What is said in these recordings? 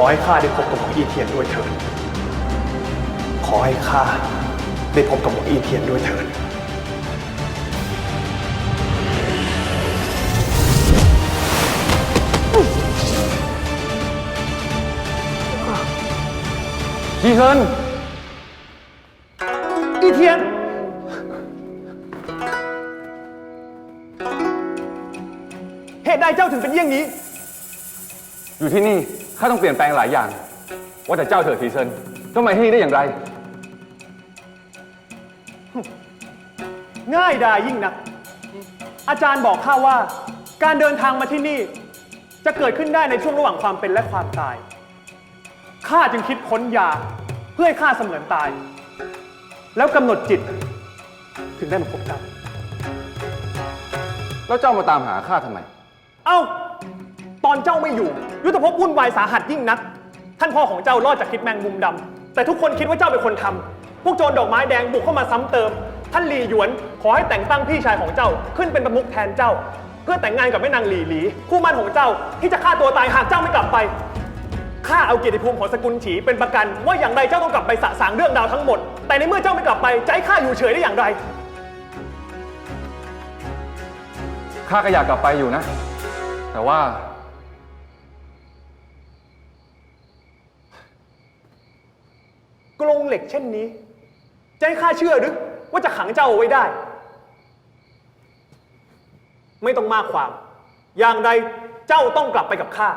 อให้ข้าได้พบกับหมออีเทียนด้วยเถิด ขอให้ข้าได้พบกับหมออีเทียนด้วยเถิดยีเฮินอีเทียน เหตุใดเจ้าถึงเป็นเยี่ยงนี้ อยู่ที่นี่ ข้าต้องเปลี่ยนแปลงหลายอย่าง ว่าแต่เจ้าเถิดทีเซินก็มาที่นี่ได้อย่างไร ง่ายดายยิ่งนัก อาจารย์บอกข้าว่า การเดินทางมาที่นี่ จะเกิดขึ้นได้ในช่วงระหว่างความเป็นและความตาย ข้าจึงคิดค้นยาเพื่อให้ข้าเสมือนตาย แล้วกำหนดจิต ถึงได้มาพบเจ้าแล้วเจ้ามาตามหาข้าทำไม เอ้าต อนเจ้าไม่อยู่ ยุทธภพวุ่นวายสาหัสยิ่งนัก ท่านพ่อของเจ้ารอดจากคิดแมงมุมดำแต่ทุกคนคิดว่าเจ้าเป็นคนทำพวกโจรดอกไม้แดงบุกเข้ามาซ้ำเติม ท่านหลีหยวนขอให้แต่งตั้งพี่ชายของเจ้าขึ้นเป็นประมุขแทนเจ้า เพื่อแต่งงานกับแม่นางหลีหลี คู่มั่นของเจ้าที่จะฆ่าตัวตายหากเจ้าไม่กลับไปข้าเอาเกียรติภูมิของสกุลฉีเป็นประกัน ว่าอย่างไรเจ้าต้องกลับไปสะสางเรื่องราวทั้งหมด แต่ในเมื่อเจ้าไม่กลับไปจะให้ข้าอยู่เฉยได้อย่างไรข้าก็อยากกลับไปอยู่นะ แต่ว่า กรงเหล็กเช่นนี้ จะให้ข้าเชื่อหรือ ว่าจะขังเจ้าเอาไว้ได้ ไม่ต้องมากความ อย่างใดเจ้าต้องกลับไปกับข้า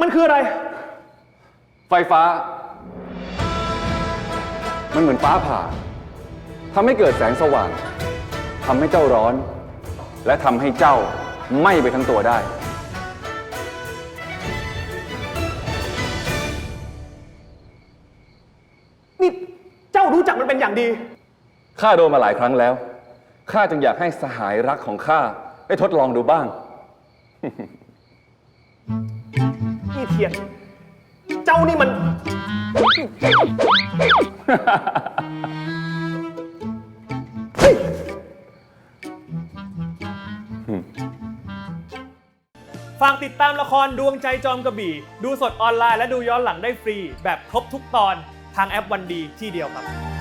มันคืออะไร ไฟฟ้า มันเหมือนฟ้าผ่า ทำให้เกิดแสงสว่างทำให้เจ้าร้อน และทำให้เจ้าไหม้ไปทั้งตัวได้ นี่เจ้ารู้จักมันเป็นอย่างดี ข้าโดนมาหลายครั้งแล้ว ข้าจึงอยากให้สหายรักของข้าได้ทดลองดูบ้าง นี่เทียน เจ้านี่มัน ฝากติดตามละครดวงใจจอมกระบี่ ดูสดออนไลน์และดูย้อนหลังได้ฟรี แบบครบทุกตอนทางแอปวันดีที่เดียวครับ